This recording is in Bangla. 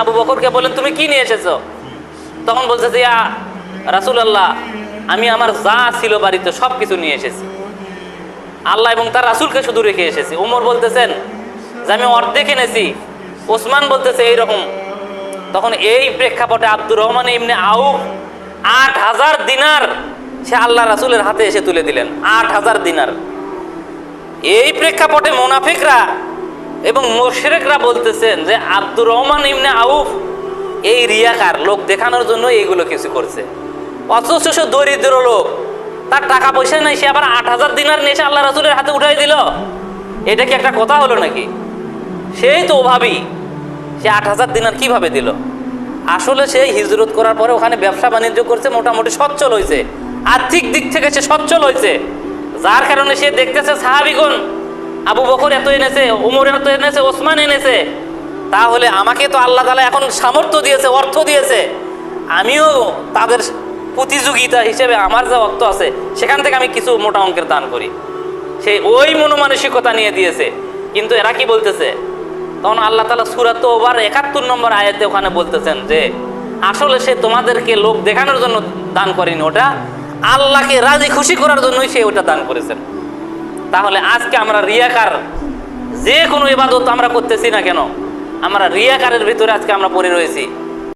আবু বকরকে বলেন তুমি কি নিয়ে এসেছ? তখন বলছে যে, ইয়া রাসুল আল্লাহ আমি আমার যা ছিল বাড়িতে সব কিছু নিয়ে এসেছি। আল্লাহ এবং তার রাসুলকে শুধু রেখে এসেছি। ওমর বলতেছেন যে, আমি অর্ধেক এনেছি। ওসমান বলতেছে এইরকম। তখন এই প্রেক্ষাপটে আব্দুর রহমান ইমনে আউফ আট হাজার দিনার সে আল্লাহ রাসুলের হাতে এসে তুলে দিলেন, আট হাজার দিনার। এই প্রেক্ষাপটে মোনাফিকরা এবং মোশরেকরা বলতেছেন যে আব্দুর রহমান ইমনে আউফ এই রিয়াকার, লোক দেখানোর জন্য এইগুলো কিছু করছে। অথচ সে দরিদ্র লোক, তার টাকা পয়সা নাই, সে আবার আট হাজার দিনার এসে আল্লাহ রাসুলের হাতে উঠাই দিল। এটা কি একটা কথা হলো নাকি? সেই তো অভাবী সে আট হাজার দিনার কীভাবে দিল? আসলে সে হিজরত করার পরে ওখানে ব্যবসা বাণিজ্য করছে, মোটামুটি সচ্ছল হয়েছে আর্থিক দিক থেকে সে সচ্ছল হয়েছে যার কারণে সে দেখতেছে সাহাবিগুন আবু বকর এত এনেছে, উমর এত এনেছে, ওসমান এনেছে। তাহলে আমাকে তো আল্লাহ তালা এখন সামর্থ্য দিয়েছে, অর্থ দিয়েছে। আমিও তাদের প্রতিযোগিতা হিসেবে আমার যা অর্থ আছে, সেখান থেকে আমি কিছু মোটা অঙ্কের দান করি। সে ওই মনোমানসিকতা নিয়ে দিয়েছে। কিন্তু এরা কি বলতেছে? তখন আল্লাহ তালা সুরাত ওভার একাত্তর নম্বর আয়াতে ওখানে বলতেছেন যে, আসলে সে তোমাদেরকে লোক দেখানোর জন্য দান করেনি ওটা। আল্লাহকে রাজি খুশি করার জন্যই সে ওটা দান করেছেন তাহলে আজকে আমরা রিয়াকার যে কোনো ইবাদত আমরা করতেছি না কেন? আমরা রিয়াকারের ভিতরে আজকে আমরা পড়ে রয়েছি।